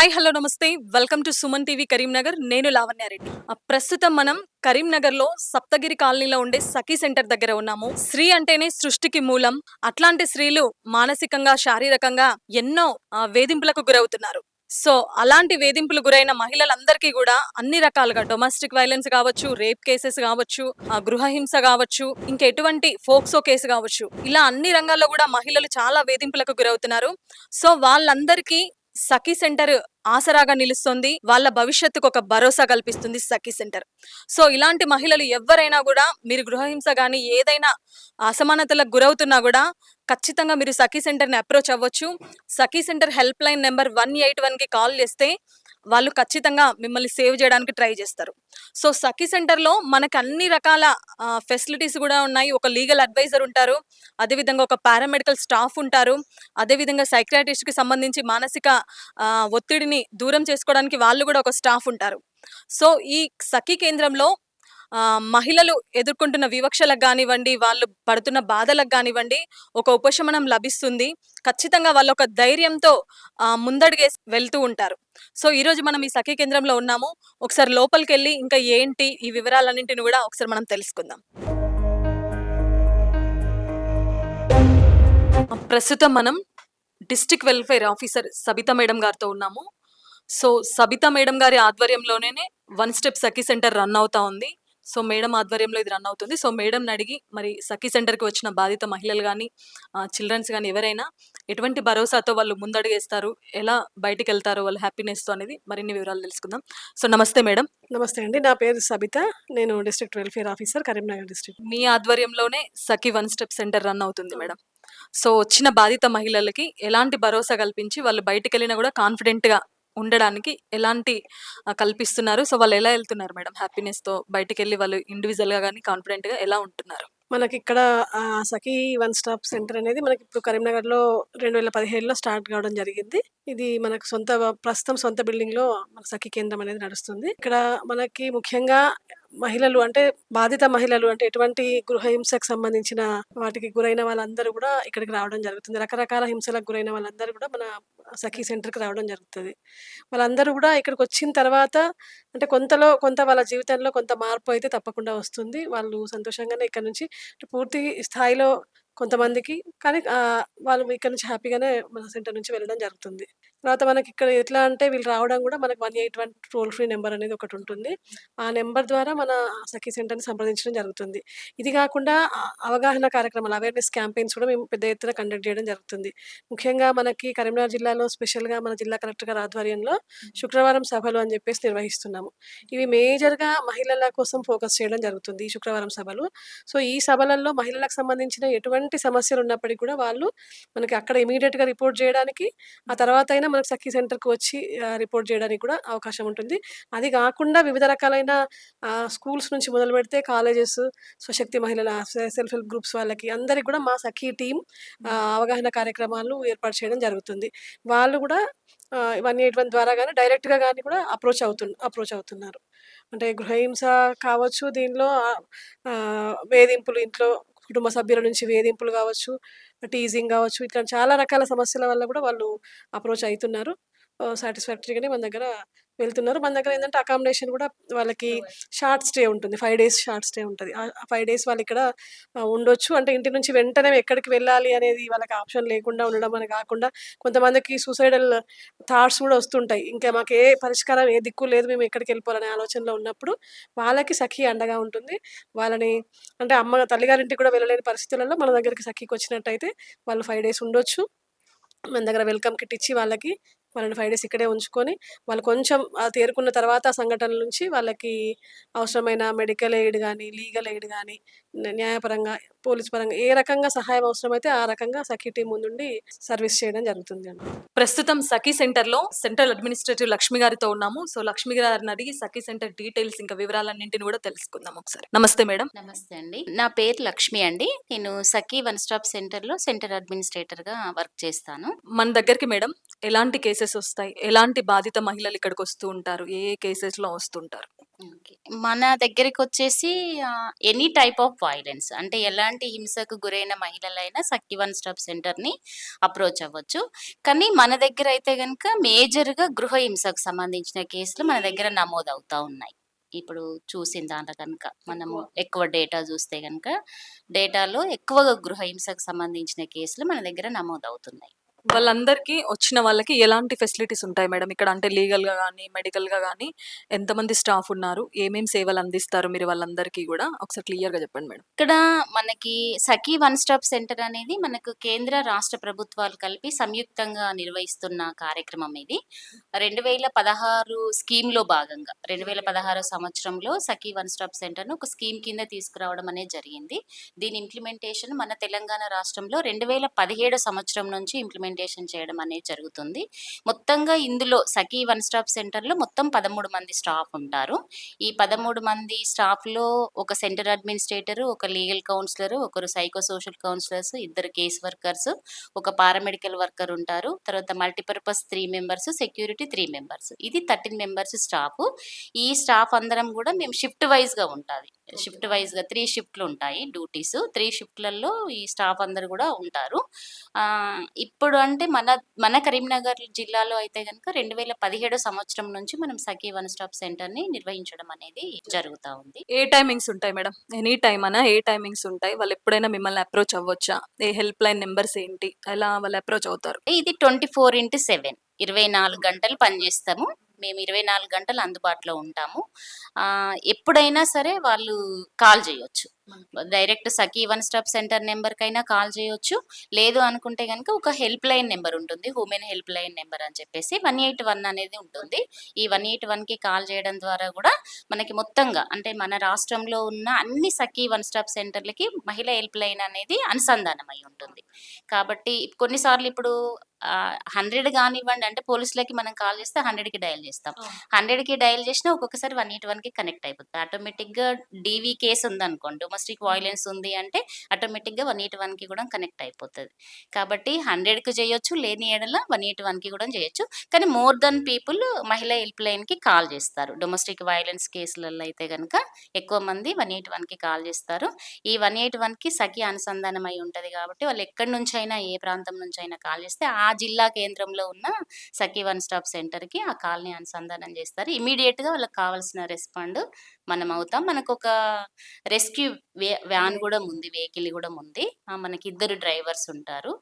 Hi hello నమస్తే. Welcome to Suman TV Karimnagar. నేను లావణ్యారెడ్డి ప్రస్తుతం మనం కరీంనగర్లో సప్తగిరి కాలనీలో ఉండే సఖీ సెంటర్ దగ్గర ఉన్నాము. స్త్రీ అంటేనే సృష్టికి మూలం. అట్లాంటి స్త్రీలు మానసికంగా శారీరకంగా ఎన్నో వేధింపులకు గురవుతున్నారు. సో అలాంటి వేధింపులు గురైన మహిళలందరికీ కూడా అన్ని రకాలుగా డొమెస్టిక్ వైలెన్స్ కావచ్చు రేప్ కేసెస్ కావచ్చు ఆ, గృహహింస కావచ్చు ఇంకా ఎటువంటి ఫోక్సో కేసు కావచ్చు. ఇలా అన్ని రంగాల్లో కూడా మహిళలు చాలా వేధింపులకు గురవుతున్నారు. సో వాళ్ళందరికీ సఖీ సెంటర్ ఆసరాగా నిలుస్తుంది. వాళ్ళ భవిష్యత్తుకు ఒక భరోసా కల్పిస్తుంది సఖీ సెంటర్. సో ఇలాంటి మహిళలు ఎవరైనా కూడా మీరు గృహహింస కానీ ఏదైనా అసమానతలకు గురవుతున్నా కూడా ఖచ్చితంగా మీరు సఖీ సెంటర్ని అప్రోచ్ అవ్వచ్చు. Sakhi centre help line number one eight వన్కి కాల్ చేస్తే వాళ్ళు ఖచ్చితంగా మిమ్మల్ని సేవ్ చేయడానికి ట్రై చేస్తారు. సో సఖీ సెంటర్లో మనకు అన్ని రకాల ఫెసిలిటీస్ కూడా ఉన్నాయి. ఒక లీగల్ అడ్వైజర్ ఉంటారు. అదేవిధంగా ఒక పారామెడికల్ స్టాఫ్ ఉంటారు. అదేవిధంగా సైక్రాటిస్ట్కి సంబంధించి మానసిక ఒత్తిడిని దూరం చేసుకోవడానికి వాళ్ళు కూడా ఒక స్టాఫ్ ఉంటారు. సో ఈ సఖీ కేంద్రంలో మహిళలు ఎదుర్కొంటున్న వివక్షలకు కానివ్వండి వాళ్ళు పడుతున్న బాధలకు కానివ్వండి ఒక ఉపశమనం లభిస్తుంది. ఖచ్చితంగా వాళ్ళు ఒక ధైర్యంతో ముందడిగే వెళ్తూ ఉంటారు. సో ఈరోజు మనం ఈ సఖీ కేంద్రంలో ఉన్నాము. ఒకసారి లోపలికి వెళ్ళి ఇంకా ఏంటి ఈ వివరాలన్నింటిని కూడా ఒకసారి మనం తెలుసుకుందాం. ప్రస్తుతం మనం district welfare officer Sabitha madam గారితో ఉన్నాము. సో సబితా మేడం గారి ఆధ్వర్యంలోనే one step Sakhi centre run అవుతా ఉంది. సో మేడం ఆధ్వర్యంలో ఇది రన్ అవుతుంది. సో మేడం అడిగి మరి సఖీ సెంటర్కి వచ్చిన బాధిత మహిళలు కానీ చిల్డ్రన్స్ కానీ ఎవరైనా ఎటువంటి భరోసాతో వాళ్ళు ముందడుగేస్తారు? ఎలా బయటికి వెళ్తారో వాళ్ళ హ్యాపీనెస్తో అనేది మరిన్ని వివరాలు తెలుసుకుందాం. సో నమస్తే మేడం. నమస్తే అండి. నా పేరు సబిత. నేను district welfare officer Karimnagar district. మీ ఆధ్వర్యంలోనే Sakhi one step centre run అవుతుంది మేడం. సో వచ్చిన బాధిత మహిళలకి ఎలాంటి భరోసా కల్పించి వాళ్ళు బయటికి వెళ్ళినా కూడా కాన్ఫిడెంట్గా ఉండడానికి ఎలాంటి కల్పిస్తున్నారు. సో వాళ్ళు ఎలా వెళ్తున్నారు మేడం? హ్యాపీనెస్తో బయటికి వెళ్ళి వాళ్ళు ఇండివిజువల్గా కానీ కాన్ఫిడెంట్గా ఎలా ఉంటున్నారు? మనకి ఇక్కడ సఖీ వన్ స్టాప్ సెంటర్ అనేది మనకి ఇప్పుడు కరీంనగర్లో రెండు వేల పదిహేడులో స్టార్ట్ కావడం జరిగింది. ఇది మనకు సొంత ప్రస్తుతం సొంత బిల్డింగ్లో మన సఖీ కేంద్రం అనేది నడుస్తుంది. ఇక్కడ మనకి ముఖ్యంగా మహిళలు అంటే బాధిత మహిళలు అంటే ఎటువంటి గృహ హింసకు సంబంధించిన వాటికి గురైన వాళ్ళందరూ కూడా ఇక్కడికి రావడం జరుగుతుంది. రకరకాల హింసలకు గురైన వాళ్ళందరూ కూడా మన సఖీ సెంటర్కి రావడం జరుగుతుంది. వాళ్ళందరూ కూడా ఇక్కడికి వచ్చిన తర్వాత అంటే కొంతలో కొంత వాళ్ళ జీవితంలో కొంత మార్పు అయితే తప్పకుండా వస్తుంది. వాళ్ళు సంతోషంగానే ఇక్కడ నుంచి పూర్తి స్థాయిలో కొంతమందికి కానీ వాళ్ళు ఇక్కడ నుంచి హ్యాపీగానే మన సెంటర్ నుంచి వెళ్ళడం జరుగుతుంది. తర్వాత మనకి ఇక్కడ ఎట్లా అంటే వీళ్ళు రావడం కూడా మనకి one eight one toll free number అనేది ఒకటి ఉంటుంది. ఆ నెంబర్ ద్వారా మన సఖీ సెంటర్ని సంప్రదించడం జరుగుతుంది. ఇది కాకుండా అవగాహన కార్యక్రమాలు అవేర్నెస్ క్యాంపెయిన్స్ కూడా మేము పెద్ద ఎత్తున కండక్ట్ చేయడం జరుగుతుంది. ముఖ్యంగా మనకి కరీంనగర్ జిల్లాలో స్పెషల్గా మన జిల్లా కలెక్టర్ గారి ఆధ్వర్యంలో శుక్రవారం సభలు అని చెప్పేసి నిర్వహిస్తున్నాము. ఇవి మేజర్గా మహిళల కోసం ఫోకస్ చేయడం జరుగుతుంది ఈ శుక్రవారం సభలు. సో ఈ సభలలో మహిళలకు సంబంధించిన ఎటువంటి సమస్యలు ఉన్నప్పటికీ కూడా వాళ్ళు మనకి అక్కడ ఇమీడియట్గా రిపోర్ట్ చేయడానికి ఆ తర్వాత అయినా మనకి సఖీ సెంటర్కి వచ్చి రిపోర్ట్ చేయడానికి కూడా అవకాశం ఉంటుంది. అది కాకుండా వివిధ రకాలైన స్కూల్స్ నుంచి మొదలు పెడితే కాలేజెస్ స్వశక్తి మహిళల సెల్ఫ్ హెల్ప్ గ్రూప్స్ వాళ్ళకి అందరికి కూడా మా సఖీ టీం అవగాహన కార్యక్రమాలు ఏర్పాటు చేయడం జరుగుతుంది. వాళ్ళు కూడా వన్ ఎయిట్ వన్ ద్వారా కానీ డైరెక్ట్గా కానీ కూడా అప్రోచ్ అవుతు అప్రోచ్ అవుతున్నారు. అంటే గృహహింస కావచ్చు దీనిలో వేధింపులు ఇంట్లో కుటుంబ సభ్యుల నుంచి వేధింపులు కావచ్చు టీజింగ్ కావచ్చు ఇట్లా చాలా రకాల సమస్యల వల్ల కూడా వాళ్ళు అప్రోచ్ అవుతున్నారు. సాటిస్ఫాక్టరీగానే మన దగ్గర వెళ్తున్నారు. మన దగ్గర ఏంటంటే అకామిడేషన్ కూడా వాళ్ళకి షార్ట్ స్టే ఉంటుంది. ఫైవ్ డేస్ షార్ట్ స్టే ఉంటుంది. ఆ ఫైవ్ డేస్ వాళ్ళు ఇక్కడ ఉండొచ్చు. అంటే ఇంటి నుంచి వెంటనే ఎక్కడికి వెళ్ళాలి అనేది వాళ్ళకి ఆప్షన్ లేకుండా ఉండడం అని కాకుండా కొంతమందికి సూసైడల్ థాట్స్ కూడా వస్తుంటాయి. ఇంకా మాకు ఏ పరిష్కారం ఏ దిక్కు లేదు మేము ఎక్కడికి వెళ్ళిపోవాలనే ఆలోచనలో ఉన్నప్పుడు వాళ్ళకి సఖీ అండగా ఉంటుంది. వాళ్ళని అంటే అమ్మ తల్లిగారింటికి కూడా వెళ్ళలేని పరిస్థితులలో మన దగ్గరికి సఖీకి వచ్చినట్టయితే వాళ్ళు ఫైవ్ డేస్ ఉండొచ్చు. మన దగ్గర వెల్కమ్ కిట్ ఇచ్చి వాళ్ళకి వాళ్ళని ఫైవ్ డేస్ ఇక్కడే ఉంచుకొని వాళ్ళు కొంచెం తేరుకున్న తర్వాత ఆ సంఘటనల నుంచి వాళ్ళకి అవసరమైన మెడికల్ ఎయిడ్ కానీ లీగల్ ఎయిడ్ కానీ న్యాయపరంగా పోలీస్ పరంగా ఏ రకంగా సహాయం అవసరమైతే ఆ రకంగా సఖీ టీం ముందుండి సర్వీస్ చేయడం జరుగుతుంది అండి. ప్రస్తుతం సఖీ సెంటర్లో సెంట్రల్ అడ్మినిస్ట్రేటివ్ లక్ష్మి గారితో ఉన్నాము. సో లక్ష్మి గారిని అడిగి సఖీ సెంటర్ డీటెయిల్స్ ఇంకా వివరాలన్నింటిని కూడా తెలుసుకుందాం ఒకసారి. నమస్తే మేడం. నమస్తే అండి. నా పేరు లక్ష్మి అండి. నేను సఖీ వన్ స్టాప్ సెంటర్లో సెంటర్ అడ్మినిస్ట్రేటర్గా వర్క్ చేస్తాను. మన దగ్గరికి మేడం ఎలాంటి కేసెస్ వస్తాయి? ఎలాంటి బాధిత మహిళలు ఇక్కడికి వస్తూ ఉంటారు? ఏ ఏ కేసెస్లో వస్తుంటారు? ఓకే. మన దగ్గరికి వచ్చేసి ఎనీ టైప్ ఆఫ్ వైలెన్స్ అంటే ఎలాంటి హింసకు గురైన మహిళలైనా సఖీ వన్ స్టాప్ సెంటర్ని అప్రోచ్ అవ్వచ్చు. కానీ మన దగ్గర అయితే కనుక మేజర్గా గృహ హింసకు సంబంధించిన కేసులు మన దగ్గర నమోదు అవుతా ఉన్నాయి. ఇప్పుడు చూసిన దాంట్లో కనుక మనము ఎక్కువ. డేటా చూస్తే కనుక డేటాలో ఎక్కువగా గృహ హింసకు సంబంధించిన కేసులు మన దగ్గర నమోదు అవుతున్నాయి వాళ్ళందరికీ వచ్చిన వాళ్ళకి ఎలాంటి ఫెసిలిటీస్ ఉంటాయి మేడం? ఇక్కడ అంటే లీగల్గా కానీ మెడికల్గా కానీ ఎంతమంది స్టాఫ్ ఉన్నారు? ఏమేం సేవలు అందిస్తారు మీరు వాళ్ళందరికీ కూడా? ఒకసారి క్లియర్గా చెప్పండి మేడం. ఇక్కడ మనకి సఖీ వన్ స్టాప్ సెంటర్ అనేది మనకు కేంద్ర రాష్ట్ర ప్రభుత్వాలు కలిపి సంయుక్తంగా నిర్వహిస్తున్న కార్యక్రమం ఇది. రెండు వేల పదహారు స్కీమ్లో భాగంగా రెండు వేల పదహారు సంవత్సరంలో సఖీ వన్ స్టాప్ సెంటర్ను ఒక స్కీమ్ కింద తీసుకురావడం అనేది జరిగింది. దీని ఇంప్లిమెంటేషన్ మన తెలంగాణ రాష్ట్రంలో రెండు వేల పదిహేడు సంవత్సరం నుంచి ఇంప్లిమెంట్ ఇంప్లిమెంటేషన్ చేయడం అనేది జరుగుతుంది. మొత్తంగా ఇందులో సఖీ వన్ స్టాప్ సెంటర్లో మొత్తం పదమూడు మంది స్టాఫ్ ఉంటారు. ఈ పదమూడు మంది స్టాఫ్లో ఒక సెంటర్ అడ్మినిస్ట్రేటర్ ఒక లీగల్ కౌన్సిలర్ ఒకరు సైకో సోషల్ కౌన్సిలర్స్ ఇద్దరు కేస్ వర్కర్స్ ఒక పారామెడికల్ వర్కర్ ఉంటారు. తర్వాత multipurpose three members security three members. ఇది థర్టీన్ మెంబర్స్ స్టాఫ్. ఈ స్టాఫ్ అందరం కూడా మేము షిఫ్ట్ వైజ్గా ఉంటుంది. షిఫ్ట్ వైజ్గా త్రీ షిఫ్ట్లు ఉంటాయి డ్యూటీస్. త్రీ షిఫ్ట్లలో ఈ స్టాఫ్ అందరు కూడా ఉంటారు. ఆ, ఇప్పుడు అంటే మన మన కరీంనగర్ జిల్లాలో అయితే కనుక రెండు వేల పదిహేడు సంవత్సరం నుంచి మనం సఖీ వన్ స్టాప్ సెంటర్ని నిర్వహించడం అనేది జరుగుతా ఉంది. ఏ టైమింగ్స్ ఉంటాయి మేడం? ఎనీ టైం అనా? ఏ టైమింగ్స్ ఉంటాయి? వాళ్ళు ఎప్పుడైనా మిమ్మల్ని అప్రోచ్ అవ్వచ్చా? ఏ హెల్ప్ లైన్ నెంబర్స్ ఏంటి? ఎలా వాళ్ళు అప్రోచ్ అవుతారు? ఇది ట్వంటీ ఫోర్ ఇంటూ సెవెన్. ఇరవై నాలుగు గంటలు పనిచేస్తాము. మేము ఇరవై నాలుగు గంటలు అందుబాటులో ఉంటాము. ఎప్పుడైనా సరే వాళ్ళు కాల్ చేయొచ్చు. Direct Sakhi one stop centre నెంబర్కైనా call చేయొచ్చు. లేదు అనుకుంటే కనుక ఒక హెల్ప్ లైన్ నెంబర్ ఉంటుంది. ఉమెన్ హెల్ప్ లైన్ నెంబర్ అని చెప్పేసి వన్ ఎయిట్ వన్ అనేది ఉంటుంది. ఈ వన్ ఎయిట్ వన్కి కాల్ చేయడం ద్వారా కూడా మనకి మొత్తంగా అంటే మన రాష్ట్రంలో ఉన్న అన్ని సఖీ వన్ స్టాప్ సెంటర్లకి మహిళా హెల్ప్ లైన్ అనేది అనుసంధానం అయి ఉంటుంది. కాబట్టి కొన్నిసార్లు ఇప్పుడు హండ్రెడ్ కానివ్వండి అంటే పోలీసులకి మనం కాల్ చేస్తే హండ్రెడ్కి డయల్ చేస్తాం. హండ్రెడ్కి డయల్ చేసినా ఒక్కొక్కసారి వన్ ఎయిట్ వన్కి కనెక్ట్ అయిపోతుంది ఆటోమేటిక్గా డీవీ కేసు ఉంది అనుకోండి డొమెస్టిక్ వైలెన్స్ ఉంది అంటే ఆటోమేటిక్గా వన్ ఎయిట్ వన్కి కూడా కనెక్ట్ అయిపోతుంది. కాబట్టి హండ్రెడ్కి చేయొచ్చు లేని ఏడల వన్ ఎయిట్ వన్కి కూడా చేయొచ్చు. కానీ మోర్ దెన్ పీపుల్ మహిళా హెల్ప్ లైన్కి కాల్ చేస్తారు. డొమెస్టిక్ వైలెన్స్ కేసులలో అయితే కనుక ఎక్కువ మంది వన్ ఎయిట్ వన్కి కాల్ చేస్తారు. ఈ వన్ ఎయిట్ వన్కి సఖి అనుసంధానం అయి ఉంటుంది కాబట్టి వాళ్ళు ఎక్కడి నుంచి అయినా ఏ ప్రాంతం నుంచి అయినా కాల్ చేస్తే ఆ జిల్లా కేంద్రంలో ఉన్న సఖి వన్ స్టాప్ సెంటర్కి ఆ కాల్ని అనుసంధానం చేస్తారు. ఇమీడియట్గా వాళ్ళకి కావాల్సిన రెస్పాండ్ మనం అవుతాం మనకు ఒక రెస్క్యూ వ్యాన్ కూడా ఉంది వెహికల్ కూడా ఉంది ఆ, మనకి ఇద్దరు డ్రైవర్స్ ఉంటారు.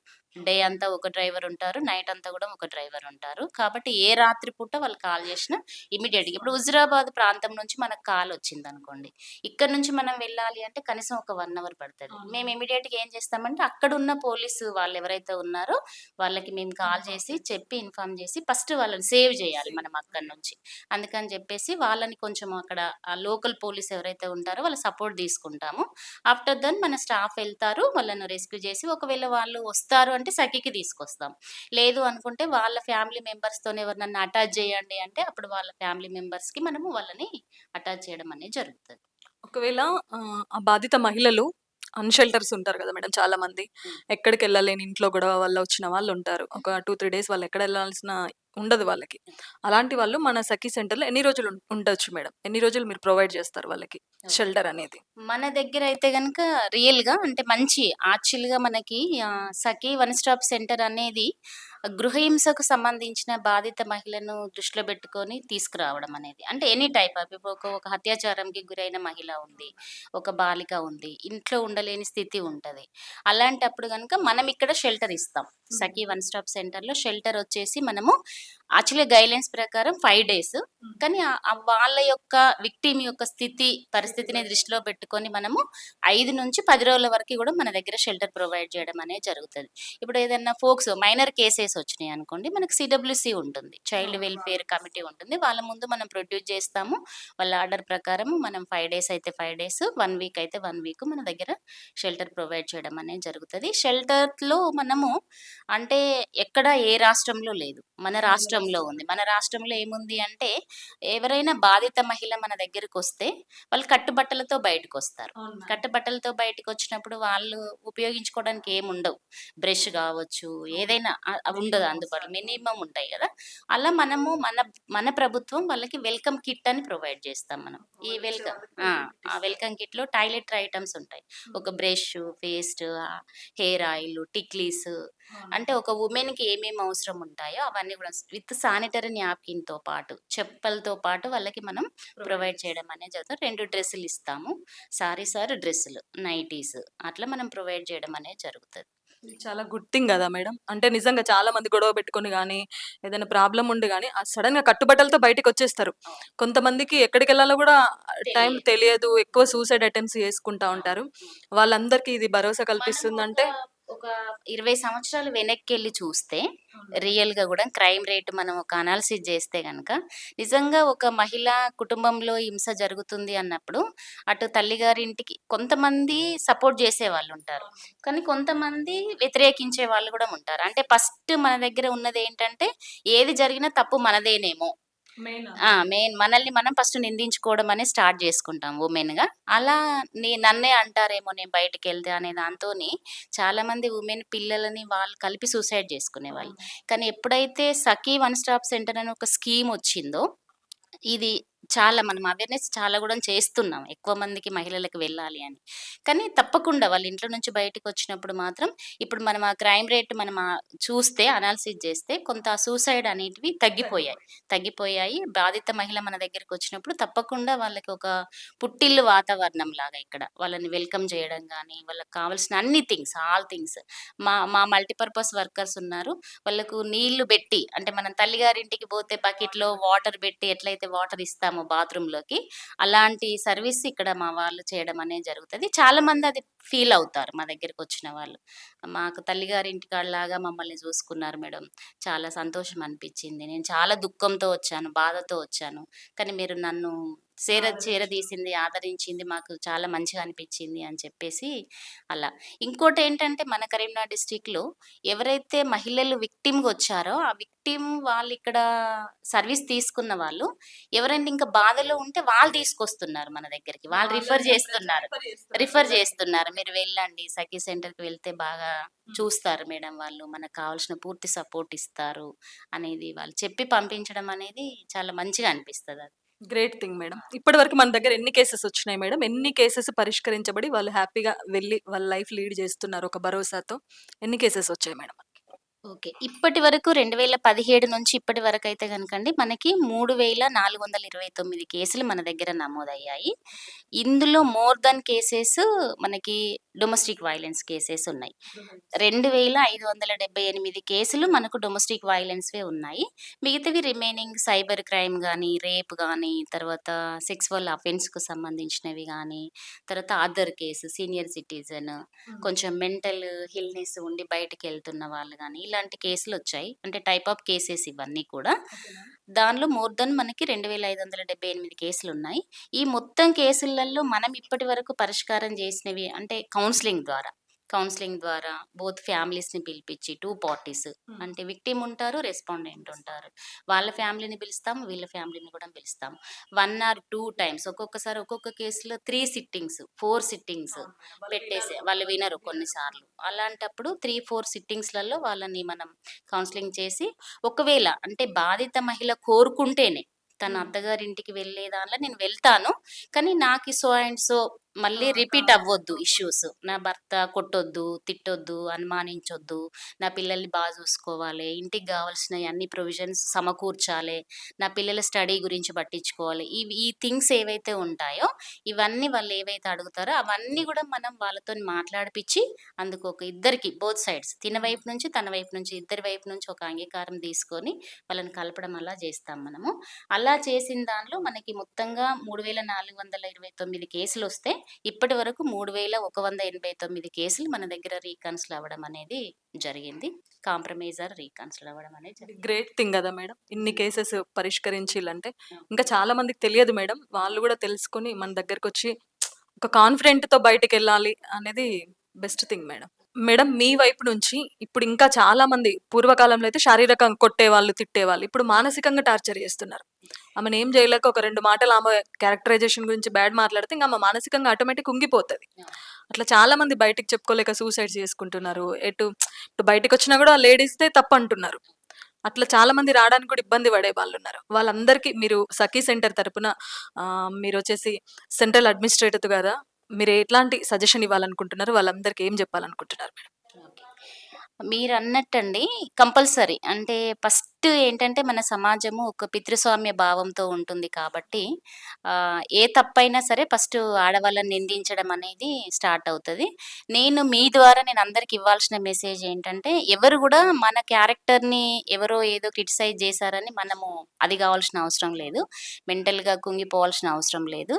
డే అంతా ఒక డ్రైవర్ ఉంటారు నైట్ అంతా కూడా ఒక డ్రైవర్ ఉంటారు. కాబట్టి ఏ రాత్రి పూట వాళ్ళు కాల్ చేసినా ఇమీడియట్గా. ఇప్పుడు హుజురాబాద్ ప్రాంతం నుంచి మనకు కాల్ వచ్చింది అనుకోండి ఇక్కడ నుంచి మనం వెళ్ళాలి అంటే కనీసం ఒక వన్ అవర్ పడుతుంది. మేము ఇమీడియట్గా ఏం చేస్తామంటే అక్కడ ఉన్న పోలీసు వాళ్ళు ఎవరైతే ఉన్నారో వాళ్ళకి మేము కాల్ చేసి చెప్పి ఇన్ఫార్మ్ చేసి ఫస్ట్ వాళ్ళని సేవ్ చేయాలి మనం అక్కడ నుంచి. అందుకని చెప్పేసి వాళ్ళని కొంచెం అక్కడ లోకల్ పోలీస్ ఎవరైతే ఉంటారో వాళ్ళ సపోర్ట్ తీసుకుంటాము. ఆఫ్టర్ దెన్ మన స్టాఫ్ వెళ్తారు వాళ్ళని రెస్క్యూ చేసి ఒకవేళ వాళ్ళు వస్తారు అంటే సఖికి తీసుకొస్తాం. లేదు అనుకుంటే వాళ్ళ ఫ్యామిలీ మెంబర్స్తో ఎవరినన్నా అటాచ్ చేయండి అంటే అప్పుడు వాళ్ళ ఫ్యామిలీ మెంబర్స్కి మనము వాళ్ళని అటాచ్ చేయడం అనేది జరుగుతుంది. ఒకవేళ ఆ, ఆ బాధిత మహిళలు అన్షెల్టర్స్ ఉంటారు కదా మేడం చాలా మంది ఎక్కడికి వెళ్ళలేని ఇంట్లో గొడవ వల్ల వచ్చిన వాళ్ళు ఉంటారు. ఒక టూ త్రీ డేస్ వాళ్ళు ఎక్కడ వెళ్ళాల్సిన ఉండదు వాళ్ళకి. అలాంటి వాళ్ళు మన సఖీ సెంటర్లో ఎన్ని రోజులు ఉం- ఉండొచ్చు మేడం. ఎన్ని రోజులు మీరు ప్రొవైడ్ చేస్తారు వాళ్ళకి? షెల్టర్ అనేది. మన దగ్గర అయితే కనుక రియల్గా అంటే మంచి యాక్చువల్గా మనకి ఆ, సఖీ వన్ స్టాప్ సెంటర్ అనేది గృహహింసకు సంబంధించిన బాధిత మహిళను దృష్టిలో పెట్టుకొని తీసుకురావడం అనేది. అంటే ఎనీ టైప్ ఆఫ్ ఇప్పుడు ఒక ఒక హత్యాచారంకి గురైన మహిళ ఉంది ఒక బాలిక ఉంది ఇంట్లో ఉండలేని స్థితి ఉంటుంది. అలాంటప్పుడు కనుక మనం ఇక్కడ షెల్టర్ ఇస్తాం. సఖీ వన్ స్టాప్ సెంటర్లో షెల్టర్ వచ్చేసి మనము యాక్చువల్లీ గైడ్లైన్స్ ప్రకారం ఫైవ్ డేస్. కానీ వాళ్ళ యొక్క విక్టిమ్ యొక్క స్థితి పరిస్థితిని దృష్టిలో పెట్టుకొని మనము ఐదు నుంచి పది రోజుల వరకు కూడా మన దగ్గర షెల్టర్ ప్రొవైడ్ చేయడం అనేది జరుగుతుంది. ఇప్పుడు ఏదైనా ఫోక్స్ మైనర్ కేసెస్ వచ్చినాయి అనుకోండి మనకి సిడబ్ల్యూసి ఉంటుంది. చైల్డ్ వెల్ఫేర్ కమిటీ ఉంటుంది. వాళ్ళ ముందు మనం ప్రొడ్యూస్ చేస్తాము. వాళ్ళ ఆర్డర్ ప్రకారం మనం ఫైవ్ డేస్ అయితే ఫైవ్ డేస్ వన్ వీక్ అయితే వన్ వీక్ మన దగ్గర షెల్టర్ ప్రొవైడ్ చేయడం అనేది జరుగుతుంది. షెల్టర్లో మనము అంటే ఎక్కడ ఏ రాష్ట్రంలో లేదు. మన రాష్ట్రంలో ఉంది. మన రాష్ట్రంలో ఏముంది అంటే ఎవరైనా బాధిత మహిళ మన దగ్గరికి వస్తే వాళ్ళు కట్టుబట్టలతో బయటకు వస్తారు కట్టుబట్టలతో బయటకు వచ్చినప్పుడు వాళ్ళు ఉపయోగించుకోవడానికి ఏమి ఉండవు బ్రష్ కావచ్చు ఏదైనా ఉండదు అందుబాటులో. మినిమం ఉంటాయి కదా. అలా మనము మన మన ప్రభుత్వం వాళ్ళకి వెల్కమ్ కిట్ అని ప్రొవైడ్ చేస్తాం మనం. ఈ వెల్కమ్ ఆ వెల్కమ్ కిట్లో టాయిలెట్ ఐటమ్స్ ఉంటాయి. ఒక బ్రష్ పేస్ట్ హెయిర్ ఆయిల్ టిక్లీస్ అంటే ఒక ఉమెన్కి ఏమేమి అవసరం ఉంటాయో అవన్నీ కూడా విత్ శానిటరీ న్యాప్కిన్తో పాటు చెప్పలతో పాటు వాళ్ళకి మనం ప్రొవైడ్ చేయడం అనేది జరుగుతుంది. రెండు డ్రెస్సులు ఇస్తాము. సారీ సార్ డ్రెస్సులు నైటీస్ అట్లా మనం ప్రొవైడ్ చేయడం అనేది జరుగుతుంది. చాలా గుడ్ థింగ్ కదా మేడం. అంటే నిజంగా చాలా మంది గొడవ పెట్టుకొని కానీ ఏదైనా ప్రాబ్లం ఉండి కానీ సడన్గా కట్టుబట్టలతో బయటకు వచ్చేస్తారు. కొంతమందికి ఎక్కడికి వెళ్ళాలో కూడా టైం తెలియదు. ఎక్కువ సూసైడ్ అటెంప్ట్స్ చేసుకుంటా ఉంటారు. వాళ్ళందరికీ ఇది భరోసా కల్పిస్తుందంటే మనం ఒక- ఇరవై సంవత్సరాలు వెనక్కి వెళ్ళి చూస్తే రియల్గా కూడా క్రైమ్ రేట్ మనం ఒక అనాలిసిస్ చేస్తే గనక నిజంగా ఒక మహిళ కుటుంబంలో హింస జరుగుతుంది అన్నప్పుడు అటు తల్లిగారి ఇంటికి కొంతమంది సపోర్ట్ చేసే వాళ్ళు ఉంటారు. కానీ కొంతమంది వ్యతిరేకించే వాళ్ళు కూడా ఉంటారు. అంటే ఫస్ట్ మన దగ్గర ఉన్నది ఏంటంటే ఏది జరిగినా తప్పు మనదేనేమో. మెయిన్. మనల్ని మనం ఫస్ట్ నిందించుకోవడం అనేది స్టార్ట్ చేసుకుంటాం ఉమెన్గా అలా నీ నన్నే అంటారేమో నేను బయటికి వెళ్తే అనే దాంతో చాలా మంది ఉమెన్ పిల్లలని వాళ్ళు కలిపి సూసైడ్ చేసుకునే వాళ్ళు. కానీ ఎప్పుడైతే సఖీ వన్ స్టాప్ సెంటర్ అని ఒక స్కీమ్ వచ్చిందో ఇది చాలా మనం అవేర్నెస్ చాలా కూడా చేస్తున్నాం. ఎక్కువ మందికి మహిళలకు వెళ్ళాలి అని. కానీ తప్పకుండా వాళ్ళ ఇంట్లో నుంచి బయటకు వచ్చినప్పుడు మాత్రం ఇప్పుడు మనం ఆ క్రైమ్ రేట్ మనం చూస్తే అనాలిసిస్ చేస్తే కొంత సూసైడ్ అనేటివి తగ్గిపోయాయి. తగ్గిపోయాయి. బాధిత మహిళ మన దగ్గరికి వచ్చినప్పుడు తప్పకుండా వాళ్ళకి ఒక పుట్టిల్లు వాతావరణం లాగా ఇక్కడ వాళ్ళని వెల్కమ్ చేయడం కానీ వాళ్ళకి కావాల్సిన అన్ని థింగ్స్ ఆల్ థింగ్స్ మా మా మల్టీపర్పస్ వర్కర్స్ ఉన్నారు. వాళ్ళకు నీళ్ళు పెట్టి అంటే మనం తల్లిగారింటికి పోతే బకెట్లో వాటర్ పెట్టి ఎట్లయితే వాటర్ ఇస్తామో బాత్రూమ్ బాత్రూంలోకి. అలాంటి సర్వీస్ ఇక్కడ మా వాళ్ళు చేయడం అనేది జరుగుతుంది. చాలామంది అది ఫీల్ అవుతారు మా దగ్గరికి వచ్చిన వాళ్ళు. మాకు తల్లిగారి ఇంటికాడలాగా మమ్మల్ని చూసుకున్నారు మేడం. చాలా సంతోషం అనిపించింది. నేను చాలా దుఃఖంతో వచ్చాను బాధతో వచ్చాను. కానీ మీరు నన్ను చేర చేరదీసింది ఆదరించింది మాకు చాలా మంచిగా అనిపించింది అని చెప్పేసి అలా. ఇంకోటి ఏంటంటే మన కరీంనగర్ డిస్టిక్లో ఎవరైతే మహిళలు విక్టిమ్గా వచ్చారో ఆ విక్టిమ్ వాళ్ళు ఇక్కడ సర్వీస్ తీసుకున్న వాళ్ళు ఎవరైనా ఇంకా బాధలో ఉంటే వాళ్ళు తీసుకొస్తున్నారు మన దగ్గరికి. వాళ్ళు రిఫర్ చేస్తున్నారు. రిఫర్ చేస్తున్నారు. మీరు వెళ్ళండి సఖీ సెంటర్కి వెళ్తే బాగా చూస్తారు మేడం వాళ్ళు. మనకు కావాల్సిన పూర్తి సపోర్ట్ ఇస్తారు అనేది వాళ్ళు చెప్పి పంపించడం అనేది చాలా మంచిగా అనిపిస్తుంది అది. గ్రేట్ థింగ్ మేడం ఇప్పటి వరకు మన దగ్గర ఎన్ని కేసెస్ వచ్చినాయి మేడం ఎన్ని కేసెస్ పరిష్కరించబడి వాళ్ళు హ్యాపీగా వెళ్ళి వాళ్ళ లైఫ్ లీడ్ చేస్తున్నారు ఒక భరోసాతో? ఎన్ని కేసెస్ వచ్చాయి మేడం ఓకే. ఇప్పటి వరకు రెండు వేల పదిహేడు నుంచి ఇప్పటి వరకు అయితే కనుకండి మనకి మూడు వేల నాలుగు వందల ఇరవై తొమ్మిది కేసులు మన దగ్గర నమోదయ్యాయి. ఇందులో మోర్ దన్ కేసెస్ మనకి డొమెస్టిక్ వైలెన్స్ కేసెస్ ఉన్నాయి. రెండు వేల ఐదు వందల డెబ్బై ఎనిమిది కేసులు మనకు డొమెస్టిక్ వైలెన్స్వే ఉన్నాయి. మిగతావి రిమైనింగ్ సైబర్ క్రైమ్ కానీ రేప్ కానీ తర్వాత సెక్సువల్ అఫెన్స్కు సంబంధించినవి కానీ తర్వాత అదర్ కేసు సీనియర్ సిటిజన్ కొంచెం మెంటల్ హిల్నెస్ ఉండి బయటికి వెళ్తున్న వాళ్ళు కానీ ఇలాంటి కేసులు వచ్చాయి అంటే టైప్ ఆఫ్ కేసెస్ ఇవన్నీ కూడా. దానిలో మోర్ దెన్ మనకి రెండు వేల ఐదు వందల డెబ్బై ఎనిమిది కేసులు ఉన్నాయి ఈ మొత్తం కేసులలో మనం ఇప్పటి వరకు పరిష్కారం చేసినవి అంటే కౌన్సిలింగ్ ద్వారా. కౌన్సిలింగ్ ద్వారా బోత్ ఫ్యామిలీస్ని పిలిపించి టూ పార్టీస్ అంటే విక్టిమ్ ఉంటారు రెస్పాండెంట్ ఉంటారు. వాళ్ళ ఫ్యామిలీని పిలుస్తాం వీళ్ళ ఫ్యామిలీని కూడా పిలుస్తాం వన్ ఆర్ టూ టైమ్స్ ఒక్కొక్కసారి ఒక్కొక్క కేసులో త్రీ సిట్టింగ్స్ ఫోర్ సిట్టింగ్స్ పెట్టేసి వాళ్ళు వినరు కొన్నిసార్లు అలాంటప్పుడు త్రీ ఫోర్ సిట్టింగ్స్లలో వాళ్ళని మనం కౌన్సిలింగ్ చేసి ఒకవేళ అంటే బాధిత మహిళ కోరుకుంటేనే తన అత్తగారింటికి వెళ్ళే దానిలో నేను వెళ్తాను. కానీ నాకు సో అండ్ సో మళ్ళీ రిపీట్. అవ్వొద్దు ఇష్యూస్. నా భర్త కొట్టొద్దు తిట్టొద్దు అనుమానించొద్దు నా పిల్లల్ని బాగా చూసుకోవాలి ఇంటికి కావాల్సిన అన్ని ప్రొవిజన్స్ సమకూర్చాలి నా పిల్లల స్టడీ గురించి పట్టించుకోవాలి. ఈ ఈ థింగ్స్ ఏవైతే ఉంటాయో ఇవన్నీ వాళ్ళు ఏవైతే అడుగుతారో అవన్నీ కూడా మనం వాళ్ళతో మాట్లాడిపించి అందుకు ఒక ఇద్దరికి బోత్ సైడ్స్ తిన వైపు నుంచి తన వైపు నుంచి ఇద్దరి వైపు నుంచి ఒక అంగీకారం తీసుకొని వాళ్ళని కలపడం అలా చేస్తాం మనము. అలా చేసిన దానిలో మనకి మొత్తంగా మూడు వేల నాలుగు వందల ఇరవై తొమ్మిది కేసులు వస్తే ఇప్పటి వరకు మూడు వేల ఒక వంద ఎనభై తొమ్మిది కేసులు మన దగ్గర రీకన్సిల్ అవ్వడం అనేది జరిగింది. కాంప్రమైజర్ రీకన్సిల్ అవ్వడం అనేది గ్రేట్ థింగ్ కదా మేడం. ఇన్ని కేసెస్ పరిష్కరించాలంటే ఇంకా చాలా మందికి తెలియదు మేడం. వాళ్ళు కూడా తెలుసుకొని మన దగ్గరకు వచ్చి ఒక కాన్ఫిడెంట్తో బయటికి వెళ్ళాలి అనేది బెస్ట్ థింగ్ మేడం. మేడం మీ వైపు నుంచి ఇప్పుడు ఇంకా చాలా మంది పూర్వకాలంలో అయితే శారీరకంగా కొట్టేవాళ్ళు తిట్టేవాళ్ళు ఇప్పుడు మానసికంగా టార్చర్ చేస్తున్నారు. ఆమెను ఏం చేయలేక ఒక రెండు మాటలు ఆమె క్యారెక్టరైజేషన్ గురించి బ్యాడ్ మాట్లాడితే ఇంకా ఆమె మానసికంగా ఆటోమేటిక్ కుంగిపోతుంది. అట్లా చాలా మంది బయటికి చెప్పుకోలేక సూసైడ్ చేసుకుంటున్నారు. ఎటు ఇటు బయటకు వచ్చినా కూడా లేడీస్దే తప్పు అంటున్నారు. అట్లా చాలా మంది రావడానికి కూడా ఇబ్బంది పడే వాళ్ళు ఉన్నారు. వాళ్ళందరికీ మీరు సఖీ సెంటర్ తరపున ఆ, మీరు వచ్చేసి సెంట్రల్ అడ్మినిస్ట్రేటర్ గారా మీరు ఎట్లాంటి సజెషన్ ఇవ్వాలనుకుంటున్నారు? వాళ్ళందరికీ ఏం చెప్పాలనుకుంటున్నారు మేడం? ఓకే. మీరు అన్నట్టండి కంపల్సరీ. అంటే ఫస్ట్ ఏంటంటే మన సమాజము ఒక పితృస్వామ్య భావంతో ఉంటుంది కాబట్టి ఏ తప్పైనా సరే ఫస్ట్ ఆడవాళ్ళని నిందించడం అనేది స్టార్ట్ అవుతుంది. నేను మీ ద్వారా నేను అందరికి ఇవ్వాల్సిన మెసేజ్ ఏంటంటే ఎవరు కూడా మన క్యారెక్టర్ని ఎవరో ఏదో క్రిటిసైజ్ చేశారని మనము అది కావాల్సిన అవసరం లేదు. మెంటల్గా కుంగిపోవాల్సిన అవసరం లేదు.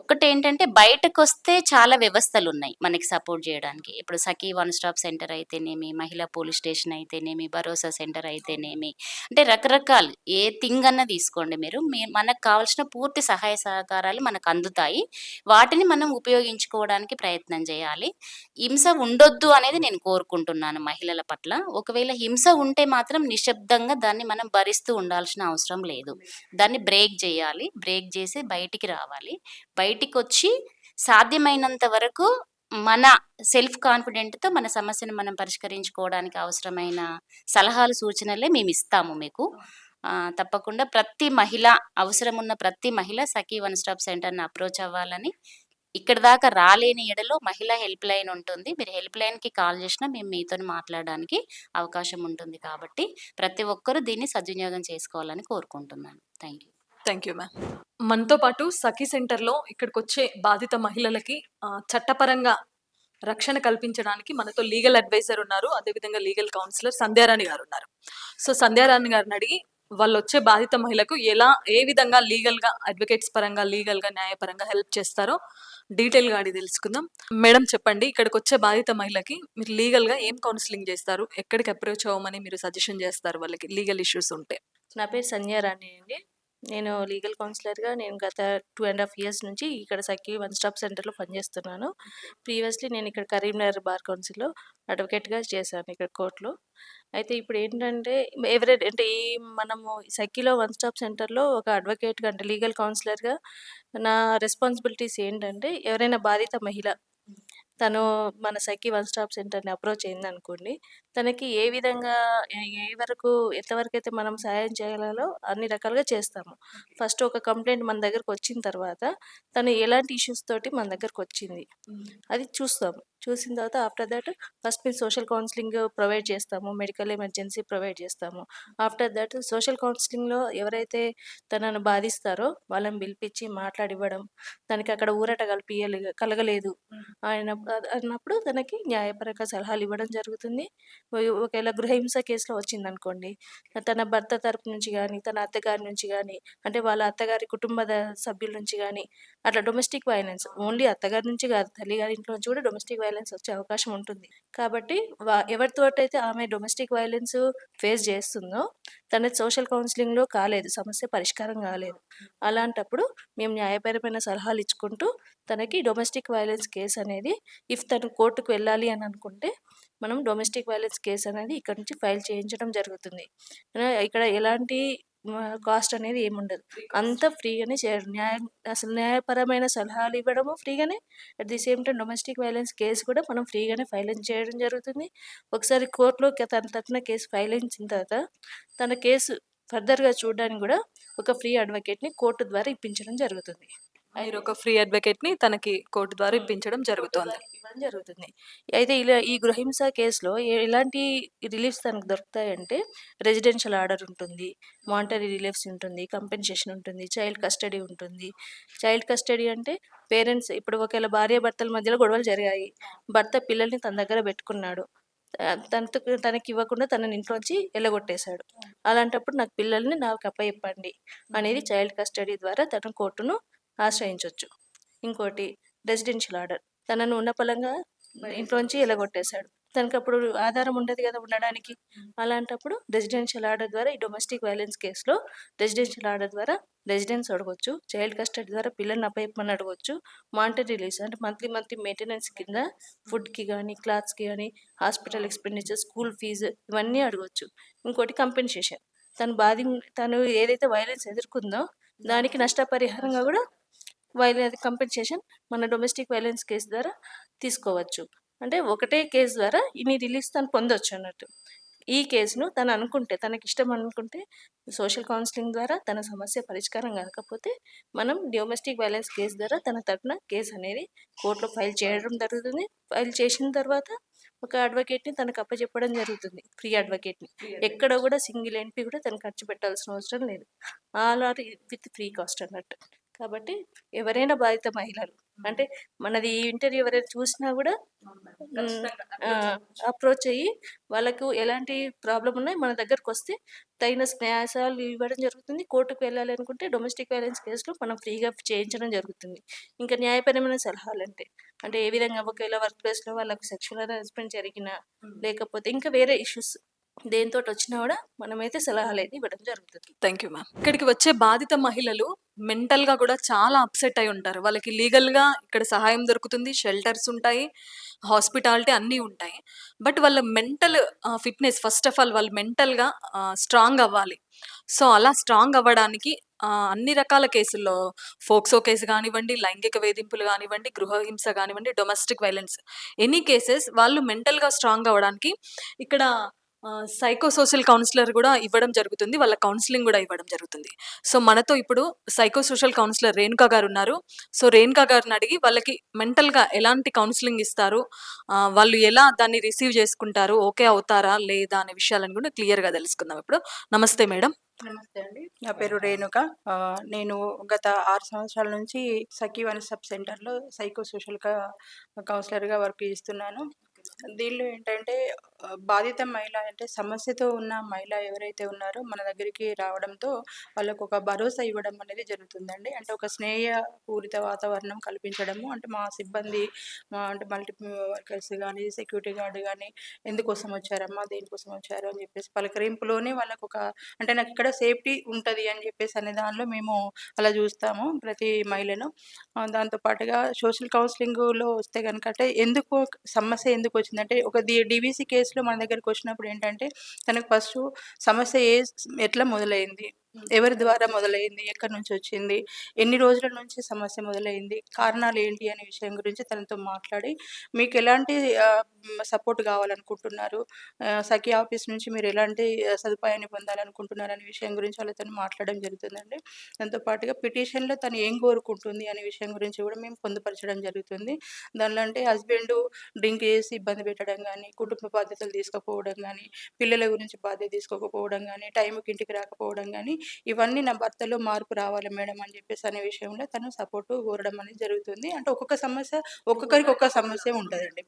ఒక్కటి ఏంటంటే బయటకు వస్తే చాలా వ్యవస్థలు ఉన్నాయి మనకి సపోర్ట్ చేయడానికి. ఇప్పుడు సఖీ వన్ స్టాప్ సెంటర్ అయితేనేమి మహిళా పోలీస్ స్టేషన్ అయితేనేమి భరోసా సెంటర్ అయితేనేమి అంటే రకరకాలు. ఏ థింగ్ అన్న తీసుకోండి మీరు. మీ మనకు కావాల్సిన పూర్తి సహాయ సహకారాలు మనకు అందుతాయి. వాటిని మనం ఉపయోగించుకోవడానికి ప్రయత్నం చేయాలి. హింస ఉండొద్దు అనేది నేను కోరుకుంటున్నాను మహిళల పట్ల. ఒకవేళ హింస ఉంటే మాత్రం నిశ్శబ్దంగా దాన్ని మనం భరిస్తూ ఉండాల్సిన అవసరం లేదు. దాన్ని బ్రేక్ చేయాలి. బ్రేక్ చేసి బయటికి రావాలి. బయటికి వచ్చి సాధ్యమైనంత వరకు మన సెల్ఫ్ కాన్ఫిడెంట్తో మన సమస్యను మనం పరిష్కరించుకోవడానికి అవసరమైన సలహాలు సూచనలే మేము ఇస్తాము మీకు. తప్పకుండా ప్రతి మహిళ అవసరం ఉన్న ప్రతి మహిళ సఖీ వన్ స్టాప్ సెంటర్ని అప్రోచ్ అవ్వాలని ఇక్కడ దాకా రాలేని ఎడలో మహిళా హెల్ప్ లైన్ ఉంటుంది. మీరు హెల్ప్ లైన్కి కాల్ చేసినా మేము మీతో మాట్లాడడానికి అవకాశం ఉంటుంది కాబట్టి ప్రతి ఒక్కరూ దీన్ని సద్వినియోగం చేసుకోవాలని కోరుకుంటున్నాను. Thank you thank you ma'am. మనతో పాటు సఖీ సెంటర్లో ఇక్కడికి వచ్చే బాధిత మహిళలకి చట్టపరంగా రక్షణ కల్పించడానికి మనతో లీగల్ అడ్వైజర్ ఉన్నారు. అదేవిధంగా లీగల్ కౌన్సిలర్ సంధ్యారాణి గారు ఉన్నారు. సో సంధ్యారాణి గారిని అడిగి వాళ్ళు వచ్చే బాధిత మహిళకు ఎలా ఏ విధంగా లీగల్గా అడ్వకేట్స్ పరంగా లీగల్గా న్యాయపరంగా హెల్ప్ చేస్తారో డీటెయిల్గా అడిగి తెలుసుకుందాం. మేడం చెప్పండి ఇక్కడికి వచ్చే బాధిత మహిళకి మీరు లీగల్గా ఏం కౌన్సిలింగ్ చేస్తారు? ఎక్కడికి అప్రోచ్ అవ్వమని మీరు సజెషన్ చేస్తారు వాళ్ళకి లీగల్ ఇష్యూస్ ఉంటే? నా పేరు సంధ్యారాణి అండి. నేను లీగల్ కౌన్సిలర్గా నేను గత టూ అండ్ హాఫ్ ఇయర్స్ నుంచి ఇక్కడ సఖీ వన్ స్టాప్ సెంటర్లో పనిచేస్తున్నాను. ప్రీవియస్లీ నేను ఇక్కడ కరీంనగర్ బార్ కౌన్సిల్లో అడ్వకేట్గా చేశాను ఇక్కడ కోర్టులో. అయితే ఇప్పుడు ఏంటంటే ఎవరి అంటే ఈ మనము సఖీలో వన్ స్టాప్ సెంటర్లో ఒక అడ్వకేట్గా అంటే లీగల్ కౌన్సిలర్గా నా రెస్పాన్సిబిలిటీస్ ఏంటంటే ఎవరైనా బాధిత మహిళ తను మన సఖీ వన్ స్టాప్ సెంటర్ని అప్రోచ్ అయింది అనుకోండి తనకి ఏ విధంగా ఏ- వరకు ఎంతవరకు అయితే మనం సహాయం చేయగలలో అన్ని రకాలుగా చేస్తాము. ఫస్ట్ ఒక కంప్లైంట్ మన దగ్గరకు వచ్చిన తర్వాత తను ఎలాంటి ఇష్యూస్ తోటి మన దగ్గరకు వచ్చింది. అది చూస్తాము చూసిన తర్వాత ఆఫ్టర్ దట్ ఫస్ట్ మేము సోషల్ కౌన్సిలింగ్ ప్రొవైడ్ చేస్తాము మెడికల్ ఎమర్జెన్సీ ప్రొవైడ్ చేస్తాము. ఆఫ్టర్ దట్ సోషల్ కౌన్సిలింగ్లో ఎవరైతే తనను బాధిస్తారో వాళ్ళని పిలిపించి మాట్లాడివ్వడం తనకి అక్కడ ఊరట కలిపియలే కలగలేదు. ఆయన అన్నప్పుడు తనకి న్యాయపరంగా సలహాలు ఇవ్వడం జరుగుతుంది. ఒకవేళ గృహహింస కేసులో వచ్చింది అనుకోండి తన భర్త తరపు నుంచి కానీ తన అత్తగారి నుంచి కానీ అంటే వాళ్ళ అత్తగారి కుటుంబ సభ్యుల నుంచి కానీ అట్లా డొమెస్టిక్ వైలెన్స్ ఓన్లీ అత్తగారి నుంచి కాదు తల్లి గారి ఇంట్లో నుంచి కూడా డొమెస్టిక్ వైలెన్స్ వచ్చే అవకాశం ఉంటుంది. కాబట్టి వా- ఎవరితోటైతే ఆమె డొమెస్టిక్ వైలెన్స్ ఫేస్ చేస్తుందో తన సోషల్ కౌన్సిలింగ్లో కాలేదు సమస్య పరిష్కారం కాలేదు. అలాంటప్పుడు మేము న్యాయపరమైన సలహాలు ఇచ్చుకుంటూ తనకి డొమెస్టిక్ వైలెన్స్ కేసు అనేది ఇఫ్ తను కోర్టుకు వెళ్ళాలి అని అనుకుంటే మనం డొమెస్టిక్ వైలెన్స్ కేసు అనేది ఇక్కడ నుంచి ఫైల్ చేయించడం జరుగుతుంది. ఇక్కడ ఎలాంటి కాస్ట్ అనేది ఏముండదు అంత ఫ్రీగానే చేయడం న్యాయం అసలు న్యాయపరమైన సలహాలు ఇవ్వడము ఫ్రీగానే. At the same time domestic violence case కూడా మనం ఫ్రీగానే ఫైల్ చేయడం జరుగుతుంది. ఒకసారి కోర్టులో తన తరఫున కేసు ఫైల్ అయిన తర్వాత తన కేసు ఫర్దర్గా చూడడానికి కూడా ఒక ఫ్రీ అడ్వకేట్ని కోర్టు ద్వారా ఇప్పించడం జరుగుతుంది. మీరు ఒక ఫ్రీ అడ్వకేట్ని తనకి కోర్టు ద్వారా ఇప్పించడం జరుగుతోంది. ఇవ్వడం జరుగుతుంది. అయితే ఇలా ఈ గృహహింస కేసులో ఏ- ఎలాంటి రిలీఫ్స్ తనకు దొరుకుతాయంటే రెసిడెన్షియల్ ఆర్డర్ ఉంటుంది మానిటరీ రిలీఫ్స్ ఉంటుంది కంపెన్సేషన్ ఉంటుంది చైల్డ్ కస్టడీ ఉంటుంది. చైల్డ్ కస్టడీ అంటే పేరెంట్స్ ఇప్పుడు ఒకవేళ భార్య భర్తల మధ్యలో గొడవలు జరిగాయి భర్త పిల్లల్ని తన దగ్గర పెట్టుకున్నాడు. తనతో తనకి ఇవ్వకుండా తనని ఇంట్లోంచి వెళ్ళగొట్టేశాడు అలాంటప్పుడు నాకు పిల్లల్ని నాకు అప్పయిప్పండి అనేది చైల్డ్ కస్టడీ ద్వారా తన కోర్టును ఆశ్రయించవచ్చు ఇంకోటి రెసిడెన్షియల్ ఆర్డర్. తనను ఉన్న పలంగా ఇంట్లోంచి వెళ్ళగొట్టేశాడు తనకి అప్పుడు ఆధారం ఉండదు కదా ఉండడానికి. అలాంటప్పుడు రెసిడెన్షియల్ ఆర్డర్ ద్వారా ఈ డొమెస్టిక్ వైలెన్స్ కేసులో రెసిడెన్షియల్ ఆర్డర్ ద్వారా రెసిడెన్స్ అడగొచ్చు చైల్డ్ కస్టడీ ద్వారా పిల్లల్ని అప్పయ్యమని అడగొచ్చు మానిటరీ రిలీజ్ అంటే మంత్లీ మంత్లీ మెయింటెనెన్స్ కింద ఫుడ్కి కానీ క్లాత్స్కి కానీ హాస్పిటల్ ఎక్స్పెండిచర్ స్కూల్ ఫీజు ఇవన్నీ అడగొచ్చు. ఇంకోటి కంపెన్సేషన్ తను బాధి తను ఏదైతే వైలెన్స్ ఎదుర్కొందో దానికి నష్టపరిహారంగా కూడా వైలెన్స్ కంపెన్సేషన్ మన డొమెస్టిక్ వైలెన్స్ కేసు ద్వారా తీసుకోవచ్చు. అంటే ఒకటే కేసు ద్వారా ఇన్ని రిలీఫ్ తను పొందొచ్చు అన్నట్టు. ఈ కేసును తను అనుకుంటే తనకి ఇష్టం అనుకుంటే సోషల్ కౌన్సిలింగ్ ద్వారా తన సమస్య పరిష్కారం కాకపోతే మనం డొమెస్టిక్ వైలెన్స్ కేసు ద్వారా తన తరపున కేసు అనేది కోర్టులో ఫైల్ చేయడం జరుగుతుంది. ఫైల్ చేసిన తర్వాత ఒక అడ్వకేట్ని తనకు అప్పచెప్పడం జరుగుతుంది. ఫ్రీ అడ్వకేట్ని ఎక్కడ కూడా సింగిల్ ఎన్పి కూడా తను ఖర్చు పెట్టాల్సిన అవసరం లేదు. All are with free cost అన్నట్టు. కాబట్టి ఎవరైనా బాధిత మహిళలు. అంటే మనది ఈ ఇంటర్వ్యూ ఎవరైనా చూసినా కూడా అప్రోచ్ అయ్యి వాళ్ళకు ఎలాంటి ప్రాబ్లం ఉన్నాయి మన దగ్గరకు వస్తే తగిన న్యాసాలు ఇవ్వడం జరుగుతుంది. కోర్టుకు వెళ్ళాలి అనుకుంటే డొమెస్టిక్ వైలెన్స్ కేసులో మనం ఫ్రీగా చేయించడం జరుగుతుంది. ఇంకా న్యాయపరమైన సలహాలు అంటే అంటే ఏ విధంగా ఒకవేళ వర్క్ ప్లేస్లో వాళ్ళకు సెక్షువల్ హెరాస్మెంట్ జరిగినా లేకపోతే ఇంకా వేరే ఇష్యూస్ దేంతో వచ్చినా కూడా మనమైతే సలహాలు అయితే ఇవ్వడం జరుగుతుంది. Thank you ma'am. ఇక్కడికి వచ్చే బాధిత మహిళలు మెంటల్గా కూడా చాలా అప్సెట్ అయి ఉంటారు. వాళ్ళకి లీగల్గా ఇక్కడ సహాయం దొరుకుతుంది షెల్టర్స్ ఉంటాయి హాస్పిటాలిటీ అన్నీ ఉంటాయి. బట్ వాళ్ళ mental fitness first of all వాళ్ళు మెంటల్గా స్ట్రాంగ్ అవ్వాలి. సో అలా స్ట్రాంగ్ అవ్వడానికి అన్ని రకాల కేసుల్లో ఫోక్సో కేసు కానివ్వండి లైంగిక వేధింపులు కానివ్వండి గృహహింస కానివ్వండి డొమెస్టిక్ వైలెన్స్ ఎనీ కేసెస్ వాళ్ళు మెంటల్గా స్ట్రాంగ్ అవ్వడానికి ఇక్కడ సైకో సోషల్ కౌన్సిలర్ కూడా ఇవ్వడం జరుగుతుంది వాళ్ళ కౌన్సిలింగ్ కూడా ఇవ్వడం జరుగుతుంది. సో మనతో ఇప్పుడు సైకో సోషల్ కౌన్సిలర్ రేణుకా గారు ఉన్నారు. సో రేణుకా గారిని అడిగి వాళ్ళకి మెంటల్గా ఎలాంటి కౌన్సిలింగ్ ఇస్తారు? వాళ్ళు ఎలా దాన్ని రిసీవ్ చేసుకుంటారు? ఓకే అవుతారా? లేదా? అనే విషయాలను కూడా క్లియర్గా తెలుసుకుందాం ఇప్పుడు. నమస్తే మేడం. నమస్తే అండి. నా పేరు రేణుక. నేను గత ఆరు సంవత్సరాల నుంచి సఖీ వన్ సబ్ సెంటర్లో సైకో సోషల్గా కౌన్సిలర్గా వర్క్ చేస్తున్నాను. దీనిలో ఏంటంటే బాధిత మహిళ అంటే సమస్యతో ఉన్న మహిళ ఎవరైతే ఉన్నారో మన దగ్గరికి రావడంతో వాళ్ళకు ఒక భరోసా ఇవ్వడం అనేది జరుగుతుందండి. అంటే ఒక స్నేహ పూరిత వాతావరణం కల్పించడము అంటే మా సిబ్బంది మా అంటే మల్టీ వర్కర్స్ కానీ సెక్యూరిటీ గార్డ్ కానీ ఎందుకోసం వచ్చారమ్మా దేనికోసం వచ్చారు అని చెప్పేసి పలకరింపులోనే వాళ్ళకు ఒక అంటే నాకు ఇక్కడ సేఫ్టీ ఉంటుంది అని చెప్పేసి అనే దానిలో మేము అలా చూస్తాము ప్రతి మహిళను. దాంతోపాటుగా దాంతో పాటుగా సోషల్ కౌన్సిలింగ్లో వస్తే కనుక అంటే ఎందుకు సమస్య ఎందుకు వచ్చిందంటే ఒక డి కేసు కేసులో మన దగ్గరకు వచ్చినప్పుడు ఏంటంటే తనకు ఫస్ట్ సమస్య ఏ ఎట్లా మొదలైంది? ఎవరి ద్వారా మొదలైంది? ఎక్కడి నుంచి వచ్చింది? ఎన్ని రోజుల నుంచి సమస్య మొదలైంది? కారణాలు ఏంటి అనే విషయం గురించి తనతో మాట్లాడి మీకు ఎలాంటి సపోర్ట్ కావాలనుకుంటున్నారు? సఖీ ఆఫీస్ నుంచి మీరు ఎలాంటి సదుపాయాన్ని పొందాలనుకుంటున్నారు అనే విషయం గురించి వాళ్ళతో మాట్లాడడం జరుగుతుందండి. దాంతో పాటుగా పిటిషన్లో తను ఏం కోరుకుంటుంది అనే విషయం గురించి కూడా మేము పొందుపరచడం జరుగుతుంది. దానిలో అంటే హస్బెండ్ డ్రింక్ చేసి ఇబ్బంది పెట్టడం కానీ కుటుంబ బాధ్యతలు తీసుకోకపోవడం కానీ పిల్లల గురించి బాధ్యత తీసుకోకపోవడం కానీ టైంకి ఇంటికి రాకపోవడం కానీ ఇవన్నీ నా భర్తలో మార్పు రావాలి మేడం అని చెప్పేసి అనే విషయంలో తను సపోర్ట్ కోరడం అనేది జరుగుతుంది. అంటే ఒక్కొక్క సమస్య ఒక్కొక్కరికి ఒక్కొక్క సమస్య ఉంటుందండి.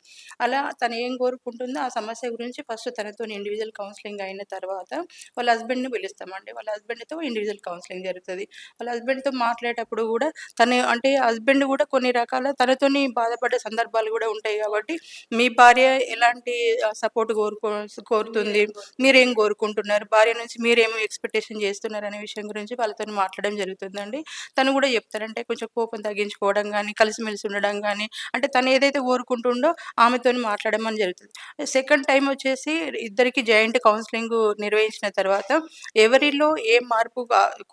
అలా తను ఏం కోరుకుంటుందో ఆ సమస్య గురించి ఫస్ట్ తనతో ఇండివిజువల్ కౌన్సిలింగ్ అయిన తర్వాత వాళ్ళ హస్బెండ్ని పిలుస్తామండి. వాళ్ళ హస్బెండ్తో ఇండివిజువల్ కౌన్సిలింగ్ జరుగుతుంది. వాళ్ళ హస్బెండ్తో మాట్లాడేటప్పుడు కూడా తను అంటే హస్బెండ్ కూడా కొన్ని రకాల తనతోని బాధపడే సందర్భాలు కూడా ఉంటాయి కాబట్టి మీ భార్య ఎలాంటి సపోర్ట్ కోరుకో కోరుతుంది? మీరేం కోరుకుంటున్నారు? భార్య నుంచి మీరేం ఎక్స్పెక్టేషన్ చేస్తున్నారు? అనే విషయం గురించి వాళ్ళతో మాట్లాడడం జరుగుతుందండి. తను కూడా చెప్తారంటే కొంచెం కోపం తగ్గించుకోవడం కానీ కలిసిమెలిసి ఉండడం కానీ అంటే తను ఏదైతే కోరుకుంటుండో ఆమెతో మాట్లాడడం అని జరుగుతుంది. సెకండ్ టైం వచ్చేసి ఇద్దరికి జాయింట్ కౌన్సిలింగ్ నిర్వహించిన తర్వాత ఎవరిలో ఏ మార్పు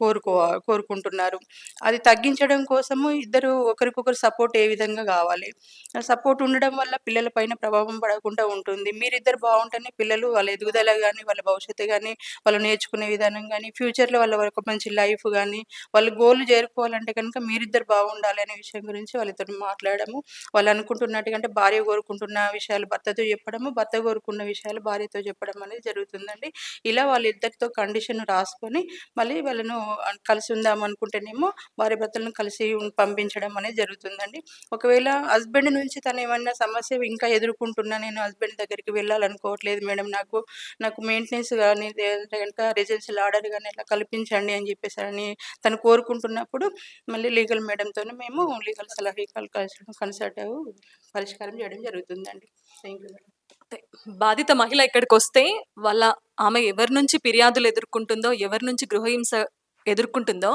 కోరుకో కోరుకుంటున్నారు? అది తగ్గించడం కోసము ఇద్దరు ఒకరికొకరు సపోర్ట్ ఏ విధంగా కావాలి? సపోర్ట్ ఉండడం వల్ల పిల్లల పైన ప్రభావం పడకుండా ఉంటుంది. మీరిద్దరు బాగుంటేనే పిల్లలు వాళ్ళ ఎదుగుదల కానీ వాళ్ళ భవిష్యత్తు కానీ వాళ్ళు నేర్చుకునే విధానం కానీ ఫ్యూచర్లో వాళ్ళ ఒక మంచి లైఫ్ కానీ వాళ్ళు గోల్ చేరుకోవాలంటే కనుక మీరిద్దరు బాగుండాలి అనే విషయం గురించి వాళ్ళతో మాట్లాడము. వాళ్ళు అనుకుంటున్నట్టుగా అంటే భార్య కోరుకుంటున్న విషయాలు భర్తతో చెప్పడము భర్త కోరుకున్న విషయాలు భార్యతో చెప్పడం అనేది జరుగుతుందండి. ఇలా వాళ్ళిద్దరితో కండిషన్ రాసుకొని మళ్ళీ వాళ్ళను కలిసి ఉందాం అనుకుంటేనేమో భార్య భర్తలను కలిసి పంపించడం అనేది జరుగుతుందండి. ఒకవేళ హస్బెండ్ నుంచి తను ఏమన్నా సమస్య ఇంకా ఎదుర్కొంటున్నా నేను హస్బెండ్ దగ్గరికి వెళ్ళాలనుకోవట్లేదు మేడం నాకు నాకు మెయింటెనెన్స్ కానీ కనుక రెసిడెన్షియల్ ఆర్డర్ కానీ ఇలా కల్పించండి అని చెప్పేసి అని తను కోరుకుంటున్నప్పుడు మళ్ళీ లీగల్ మేడంతోనే మేము లీగల్ సలహా కన్సల్ట్ పరిష్కారం చేయడం జరుగుతుందండి. థ్యాంక్ యూ బాధిత మహిళ ఇక్కడికి వస్తే వాళ్ళ ఆమె ఎవరి నుంచి ఫిర్యాదులు ఎదుర్కొంటుందో ఎవరి నుంచి గృహహింస ఎదుర్కొంటుందో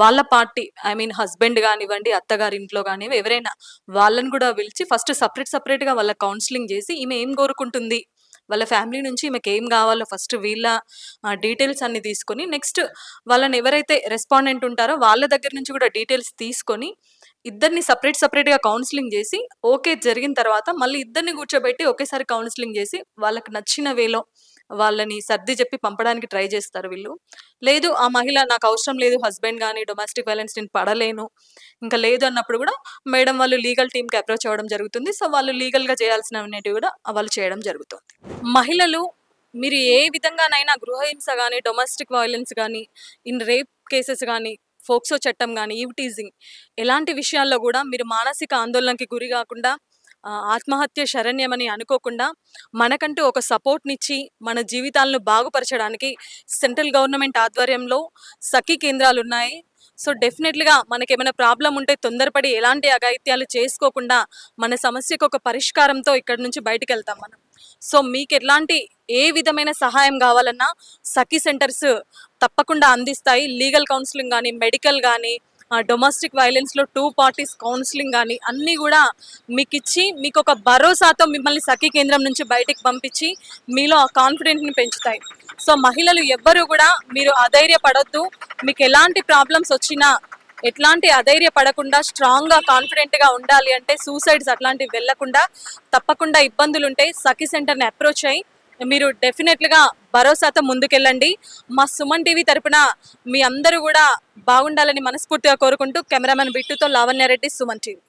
వాళ్ళ పార్టీ ఐ మీన్ హస్బెండ్ కానివ్వండి అత్తగారి ఇంట్లో కానివ్వండి ఎవరైనా వాళ్ళని కూడా పిలిచి ఫస్ట్ సపరేట్ సపరేట్గా వాళ్ళ కౌన్సిలింగ్ చేసి ఈమె ఏం కోరుకుంటుంది? వాళ్ళ ఫ్యామిలీ నుంచి ఈమెకి ఏం కావాలో ఫస్ట్ వీళ్ళ డీటెయిల్స్ అన్ని తీసుకొని నెక్స్ట్ వాళ్ళని ఎవరైతే రెస్పాండెంట్ ఉంటారో వాళ్ళ దగ్గర నుంచి కూడా డీటెయిల్స్ తీసుకొని ఇద్దరిని సపరేట్ సపరేట్గా కౌన్సిలింగ్ చేసి ఓకే జరిగిన తర్వాత మళ్ళీ ఇద్దరిని కూర్చోబెట్టి ఒకేసారి కౌన్సిలింగ్ చేసి వాళ్ళకి నచ్చిన వేలో వాళ్ళని సర్ది చెప్పి పంపడానికి ట్రై చేస్తారు వీళ్ళు. లేదు ఆ మహిళ నాకు అవసరం లేదు హస్బెండ్ కానీ డొమెస్టిక్ వైలెన్స్ నేను పడలేను ఇంకా లేదు అన్నప్పుడు కూడా మేడం వాళ్ళు లీగల్ టీమ్కి అప్రోచ్ అవ్వడం జరుగుతుంది. సో వాళ్ళు లీగల్గా చేయాల్సినవి కూడా వాళ్ళు చేయడం జరుగుతుంది. మహిళలు మీరు ఏ విధంగానైనా గృహహింస కానీ డొమెస్టిక్ వైలెన్స్ కానీ ఇన్ రేప్ కేసెస్ కానీ ఫోక్సో చట్టం కానీ ఈవ్ టీజింగ్ ఎలాంటి విషయాల్లో కూడా మీరు మానసిక ఆందోళనకి గురి కాకుండా ఆత్మహత్య శరణ్యమని అనుకోకుండా మనకంటూ ఒక సపోర్ట్నిచ్చి మన జీవితాలను బాగుపరచడానికి సెంట్రల్ గవర్నమెంట్ ఆధ్వర్యంలో సఖీ కేంద్రాలు ఉన్నాయి సో డెఫినెట్లీగా మనకేమైనా ప్రాబ్లం ఉంటే తొందరపడి ఎలాంటి అగాయిత్యాలు చేసుకోకుండా మన సమస్యకు ఒక పరిష్కారంతో ఇక్కడ నుంచి బయటికి వెళ్తాం మనం. సో మీకు ఎలాంటి ఏ విధమైన సహాయం కావాలన్నా సఖీ సెంటర్స్ తప్పకుండా అందిస్తాయి. లీగల్ కౌన్సిలింగ్ కానీ మెడికల్ కానీ డొమెస్టిక్ వైలెన్స్లో టూ పార్టీస్ కౌన్సిలింగ్ కానీ అన్నీ కూడా మీకు ఇచ్చి మీకు ఒక భరోసాతో మిమ్మల్ని సఖీ కేంద్రం నుంచి బయటికి పంపించి మీలో ఆ కాన్ఫిడెంట్ని పెంచుతాయి. సో మహిళలు ఎవ్వరూ కూడా మీరు అధైర్యపడొద్దు. మీకు ఎలాంటి ప్రాబ్లమ్స్ వచ్చినా ఎట్లాంటి అధైర్య పడకుండా స్ట్రాంగ్గా కాన్ఫిడెంట్గా ఉండాలి అంటే సూసైడ్స్ అట్లాంటివి వెళ్ళకుండా తప్పకుండా ఇబ్బందులు ఉంటే సఖీ సెంటర్ని అప్రోచ్ అయ్యి మీరు డెఫినెట్గా భరోసాతో ముందుకెళ్ళండి. మా సుమన్ టీవీ తరపున మీ అందరూ కూడా బాగుండాలని మనస్ఫూర్తిగా కోరుకుంటూ కెమెరామెన్ బిట్టుతో లావణ్యారెడ్డి సుమన్ టీవీ.